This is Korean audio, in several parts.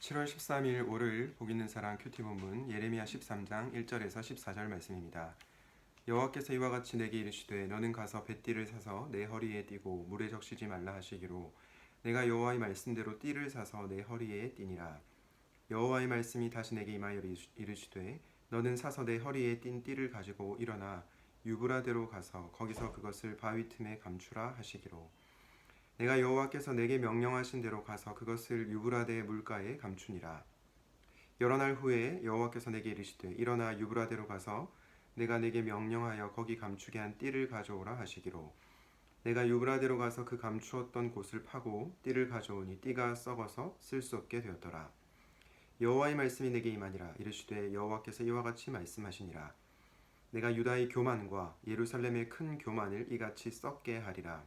7월 13일 월요일 복 있는 사랑 큐티 본문 예레미야 13장 1절에서 14절 말씀입니다. 여호와께서 이와 같이 내게 이르시되 너는 가서 뱃띠를 사서 내 허리에 띠고 물에 적시지 말라 하시기로 내가 여호와의 말씀대로 띠를 사서 내 허리에 띠니라 여호와의 말씀이 다시 내게 임하여 이르시되 너는 사서 내 허리에 띈 띠를 가지고 일어나 유브라데로 가서 거기서 그것을 바위 틈에 감추라 하시기로 내가 여호와께서 내게 명령하신 대로 가서 그것을 유브라데 물가에 감추니라. 여러 날 후에 여호와께서 내게 이르시되 일어나 유브라데로 가서 내가 내게 명령하여 거기 감추게 한 띠를 가져오라 하시기로 내가 유브라데로 가서 그 감추었던 곳을 파고 띠를 가져오니 띠가 썩어서 쓸 수 없게 되었더라. 여호와의 말씀이 내게 임하니라 이르시되 여호와께서 이와 같이 말씀하시니라 내가 유다의 교만과 예루살렘의 큰 교만을 이같이 썩게 하리라.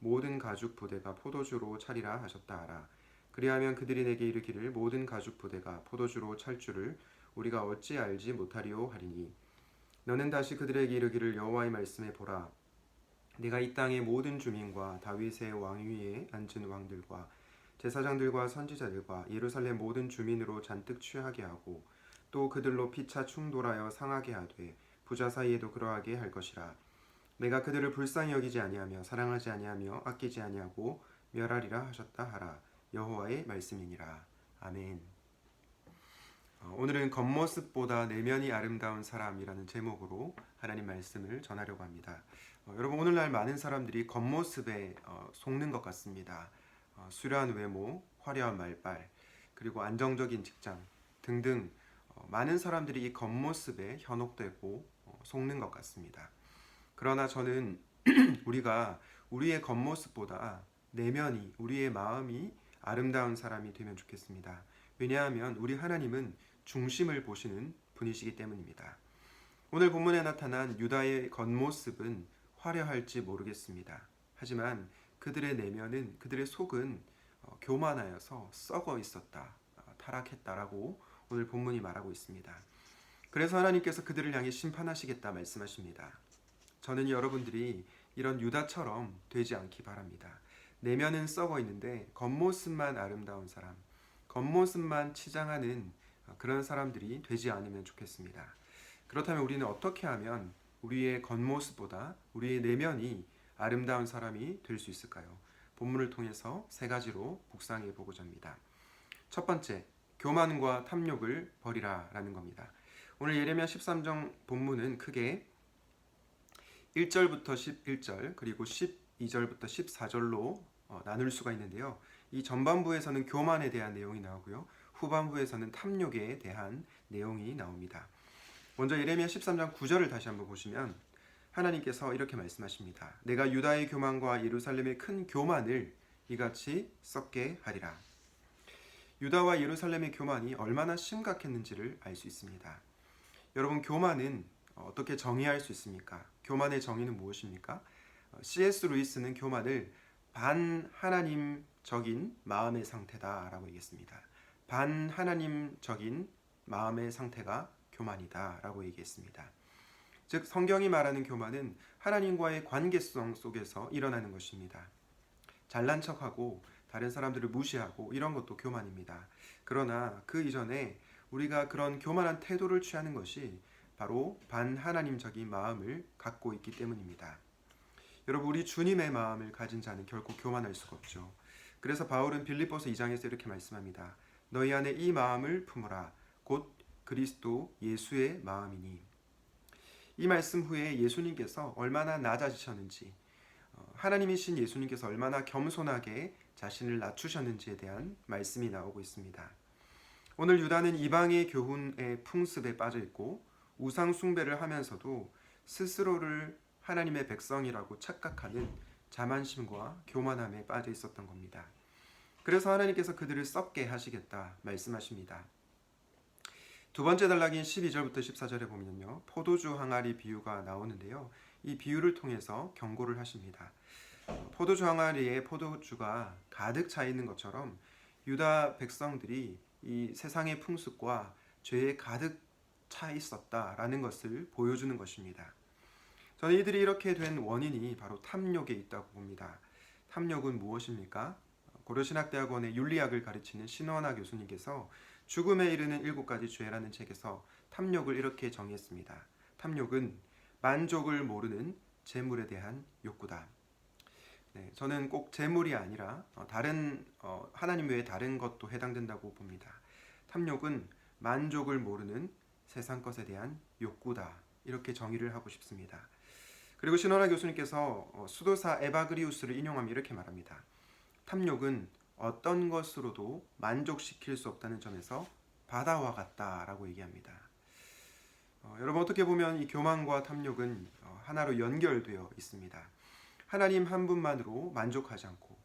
모든 가죽 부대가 포도주로 차리라 하셨다 하라. 그리하면 그들이 내게 이르기를 모든 가죽 부대가 포도주로 찰 줄을 우리가 어찌 알지 못하리요 하리니. 너는 다시 그들에게 이르기를 여호와의 말씀에 보라. 내가 이 땅의 모든 주민과 다윗의 왕위에 앉은 왕들과 제사장들과 선지자들과 예루살렘 모든 주민으로 잔뜩 취하게 하고 또 그들로 피차 충돌하여 상하게 하되 부자 사이에도 그러하게 할 것이라 내가 그들을 불쌍히 여기지 아니하며 사랑하지 아니하며 아끼지 아니하고 멸하리라 하셨다 하라 여호와의 말씀이니라 아멘. 어, 오늘은 겉모습보다 내면이 아름다운 사람이라는 제목으로 하나님 말씀을 전하려고 합니다. 어, 여러분 오늘날 많은 사람들이 겉모습에 어, 속는 것 같습니다. 어, 수려한 외모, 화려한 말빨, 그리고 안정적인 직장 등등 어, 많은 사람들이 이 겉모습에 현혹되고 어, 속는 것 같습니다. 그러나 저는 우리가 우리의 겉모습보다 내면이 우리의 마음이 아름다운 사람이 되면 좋겠습니다. 왜냐하면 우리 하나님은 중심을 보시는 분이시기 때문입니다. 오늘 본문에 나타난 유다의 겉모습은 화려할지 모르겠습니다. 하지만 그들의 내면은 그들의 속은 어, 교만하여서 썩어 있었다, 어, 타락했다라고 오늘 본문이 말하고 있습니다. 그래서 하나님께서 그들을 향해 심판하시겠다 말씀하십니다. 저는 여러분들이 이런 유다처럼 되지 않기 바랍니다. 내면은 썩어 있는데 겉모습만 아름다운 사람, 겉모습만 치장하는 그런 사람들이 되지 않으면 좋겠습니다. 그렇다면 우리는 어떻게 하면 우리의 겉모습보다 우리의 내면이 아름다운 사람이 될 수 있을까요? 본문을 통해서 세 가지로 묵상해 보고자 합니다. 첫 번째, 교만과 탐욕을 버리라라는 겁니다. 오늘 예레미야 13장 본문은 크게 1절부터 11절 그리고 12절부터 14절로 어, 나눌 수가 있는데요. 이 전반부에서는 교만에 대한 내용이 나오고요. 후반부에서는 탐욕에 대한 내용이 나옵니다. 먼저 예레미야 13장 9절을 다시 한번 보시면 하나님께서 이렇게 말씀하십니다. 내가 유다의 교만과 예루살렘의 큰 교만을 이같이 썩게 하리라. 유다와 예루살렘의 교만이 얼마나 심각했는지를 알 수 있습니다. 여러분 교만은 어떻게 정의할 수 있습니까? 교만의 정의는 무엇입니까? C.S. 어, 루이스는 교만을 반 하나님적인 마음의 상태다라고 얘기했습니다. 반 하나님적인 마음의 상태가 교만이다라고 얘기했습니다. 즉 성경이 말하는 교만은 하나님과의 관계성 속에서 일어나는 것입니다. 잘난 척하고 다른 사람들을 무시하고 이런 것도 교만입니다. 그러나 그 이전에 우리가 그런 교만한 태도를 취하는 것이 바로 반하나님적인 마음을 갖고 있기 때문입니다. 여러분 우리 주님의 마음을 가진 자는 결코 교만할 수가 없죠. 그래서 바울은 빌립보서 2장에서 이렇게 말씀합니다. 너희 안에 이 마음을 품으라 곧 그리스도 예수의 마음이니 이 말씀 후에 예수님께서 얼마나 낮아지셨는지 어, 하나님이신 예수님께서 얼마나 겸손하게 자신을 낮추셨는지에 대한 말씀이 나오고 있습니다. 오늘 유다는 이방의 교훈의 풍습에 빠져 있고 우상 숭배를 하면서도 스스로를 하나님의 백성이라고 착각하는 자만심과 교만함에 빠져 있었던 겁니다. 그래서 하나님께서 그들을 썩게 하시겠다 말씀하십니다. 두 번째 단락인 12절부터 14절에 보면요. 포도주 항아리 비유가 나오는데요. 이 비유를 통해서 경고를 하십니다. 포도주 항아리에 포도주가 가득 차 있는 것처럼 유다 백성들이 이 세상의 풍습과 죄에 가득 차 있었다라는 것을 보여주는 것입니다. 저는 이들이 이렇게 된 원인이 바로 탐욕에 있다고 봅니다. 탐욕은 무엇입니까? 고려신학대학원의 윤리학을 가르치는 신원아 교수님께서 죽음에 이르는 일곱 가지 죄라는 책에서 탐욕을 이렇게 정의했습니다. 탐욕은 만족을 모르는 재물에 대한 욕구다. 네, 저는 꼭 재물이 아니라 어, 다른 어, 하나님 외에 다른 것도 해당된다고 봅니다. 탐욕은 만족을 모르는 세상 것에 대한 욕구다. 이렇게 정의를 하고 싶습니다. 그리고 신원아 교수님께서 어, 수도사 에바그리우스를 인용하며 이렇게 말합니다. 탐욕은 어떤 것으로도 만족시킬 수 없다는 점에서 바다와 같다라고 얘기합니다. 어, 여러분 어떻게 보면 이 교만과 탐욕은 어, 하나로 연결되어 있습니다. 하나님 한 분만으로 만족하지 않고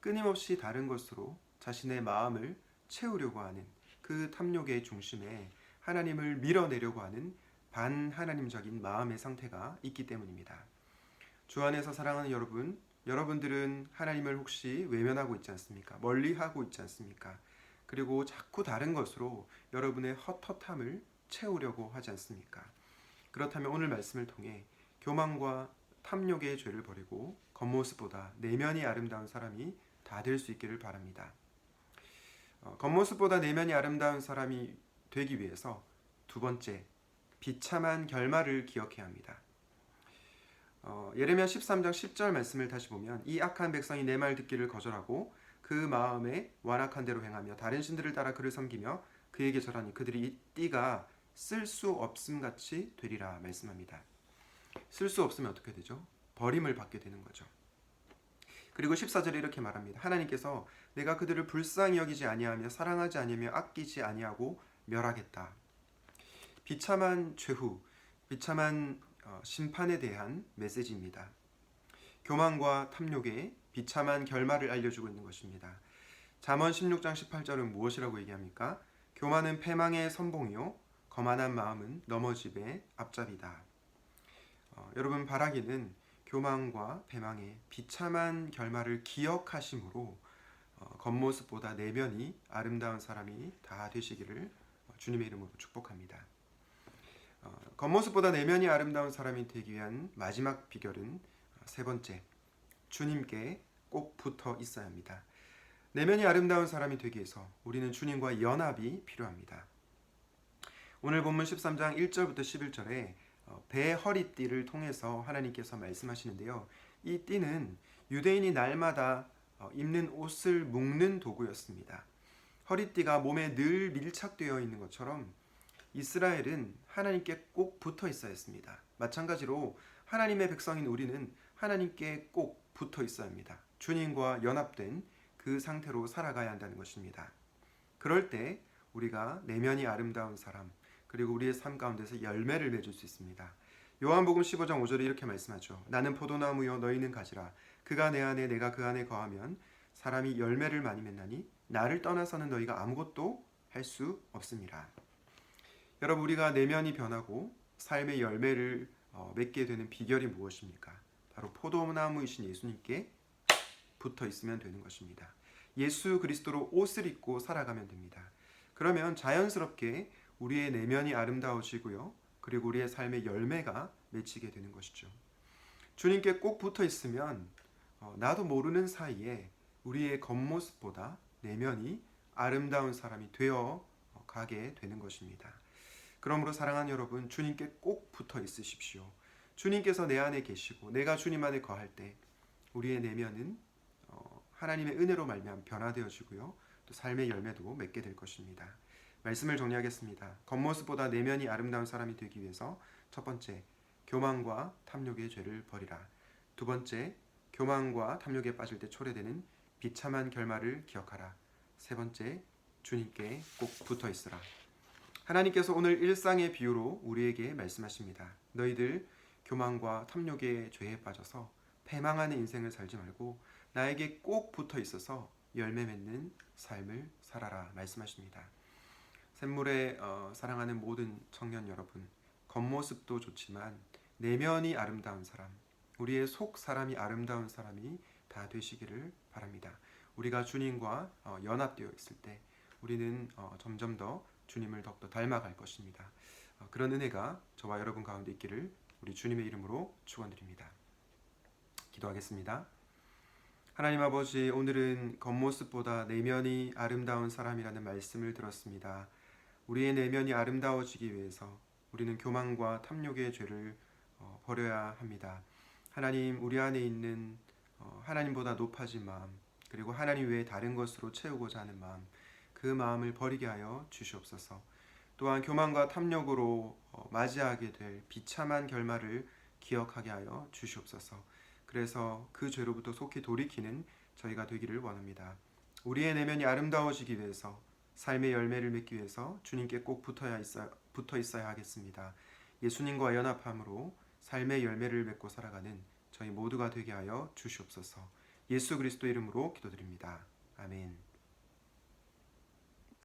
끊임없이 다른 것으로 자신의 마음을 채우려고 하는 그 탐욕의 중심에 하나님을 밀어내려고 하는 반하나님적인 마음의 상태가 있기 때문입니다. 주 안에서 사랑하는 여러분, 여러분들은 하나님을 혹시 외면하고 있지 않습니까? 멀리하고 있지 않습니까? 그리고 자꾸 다른 것으로 여러분의 헛헛함을 채우려고 하지 않습니까? 그렇다면 오늘 말씀을 통해 교만과 탐욕의 죄를 버리고 겉모습보다 내면이 아름다운 사람이 다 될 수 있기를 바랍니다. 어, 겉모습보다 내면이 아름다운 사람이 되기 위해서 두 번째 비참한 결말을 기억해야 합니다. 어, 예레미야 13장 10절 말씀을 다시 보면 이 악한 백성이 내 말 듣기를 거절하고 그 마음에 완악한 대로 행하며 다른 신들을 따라 그를 섬기며 그에게 절하니 그들이 이 띠가 쓸 수 없음 같이 되리라 말씀합니다. 쓸 수 없으면 어떻게 되죠? 버림을 받게 되는 거죠. 그리고 14절에 이렇게 말합니다. 하나님께서 내가 그들을 불쌍히 여기지 아니하며 사랑하지 아니하며 아끼지 아니하고 멸하겠다. 비참한 최후, 비참한 어, 심판에 대한 메시지입니다. 교만과 탐욕의 비참한 결말을 알려주고 있는 것입니다. 잠언 16장 18절은 무엇이라고 얘기합니까? 교만은 패망의 선봉이요 거만한 마음은 넘어집의 앞잡이다. 어, 여러분 바라기는 교만과 패망의 비참한 결말을 기억하심으로 어, 겉모습보다 내면이 아름다운 사람이 다 되시기를 주님의 이름으로 축복합니다. 어, 겉모습보다 내면이 아름다운 사람이 되기 위한 마지막 비결은 세 번째, 주님께 꼭 붙어 있어야 합니다. 내면이 아름다운 사람이 되기 위해서 우리는 주님과 연합이 필요합니다. 오늘 본문 13장 1절부터 11절에 어, 배 허리띠를 통해서 하나님께서 말씀하시는데요. 이 띠는 유대인이 날마다 어, 입는 옷을 묶는 도구였습니다. 허리띠가 몸에 늘 밀착되어 있는 것처럼 이스라엘은 하나님께 꼭 붙어 있어야 했습니다. 마찬가지로 하나님의 백성인 우리는 하나님께 꼭 붙어 있어야 합니다. 주님과 연합된 그 상태로 살아가야 한다는 것입니다. 그럴 때 우리가 내면이 아름다운 사람, 그리고 우리의 삶 가운데서 열매를 맺을 수 있습니다. 요한복음 15장 5절에 이렇게 말씀하죠. 나는 포도나무요 너희는 가지라. 그가 내 안에 내가 그 안에 거하면 사람이 열매를 많이 맺나니 나를 떠나서는 너희가 아무것도 할 수 없습니다. 여러분 우리가 내면이 변하고 삶의 열매를 어, 맺게 되는 비결이 무엇입니까? 바로 포도나무이신 예수님께 붙어 있으면 되는 것입니다. 예수 그리스도로 옷을 입고 살아가면 됩니다. 그러면 자연스럽게 우리의 내면이 아름다워지고요. 그리고 우리의 삶의 열매가 맺히게 되는 것이죠. 주님께 꼭 붙어 있으면 어, 나도 모르는 사이에 우리의 겉모습보다 내면이 아름다운 사람이 되어 가게 되는 것입니다. 그러므로 사랑하는 여러분, 주님께 꼭 붙어 있으십시오. 주님께서 내 안에 계시고 내가 주님 안에 거할 때 우리의 내면은 어, 하나님의 은혜로 말미암 변화되어지고요. 또 삶의 열매도 맺게 될 것입니다. 말씀을 정리하겠습니다. 겉모습보다 내면이 아름다운 사람이 되기 위해서 첫 번째, 교만과 탐욕의 죄를 버리라. 두 번째, 교만과 탐욕에 빠질 때 초래되는 비참한 결말을 기억하라. 세 번째, 주님께 꼭 붙어 있으라. 하나님께서 오늘 일상의 비유로 우리에게 말씀하십니다. 너희들 교만과 탐욕의 죄에 빠져서 패망하는 인생을 살지 말고 나에게 꼭 붙어 있어서 열매 맺는 삶을 살아라 말씀하십니다. 샘물에 어, 사랑하는 모든 청년 여러분, 겉모습도 좋지만 내면이 아름다운 사람, 우리의 속 사람이 아름다운 사람이 다 되시기를 바랍니다. 우리가 주님과 어, 연합되어 있을 때 우리는 어, 점점 더 주님을 더욱더 닮아갈 것입니다. 어, 그런 은혜가 저와 여러분 가운데 있기를 우리 주님의 이름으로 축원드립니다. 기도하겠습니다. 하나님 아버지 오늘은 겉모습보다 내면이 아름다운 사람이라는 말씀을 들었습니다. 우리의 내면이 아름다워지기 위해서 우리는 교만과 탐욕의 죄를 어, 버려야 합니다. 하나님 우리 안에 있는 어, 하나님보다 높아진 마음 그리고 하나님 외에 다른 것으로 채우고자 하는 마음 그 마음을 버리게 하여 주시옵소서. 또한 교만과 탐욕으로 어, 맞이하게 될 비참한 결말을 기억하게 하여 주시옵소서. 그래서 그 죄로부터 속히 돌이키는 저희가 되기를 원합니다. 우리의 내면이 아름다워지기 위해서 삶의 열매를 맺기 위해서 주님께 꼭 붙어야 있어, 붙어 있어야 하겠습니다. 예수님과 연합함으로 삶의 열매를 맺고 살아가는 저희 모두가 되게 하여 주시옵소서. 예수 그리스도 이름으로 기도드립니다. 아멘.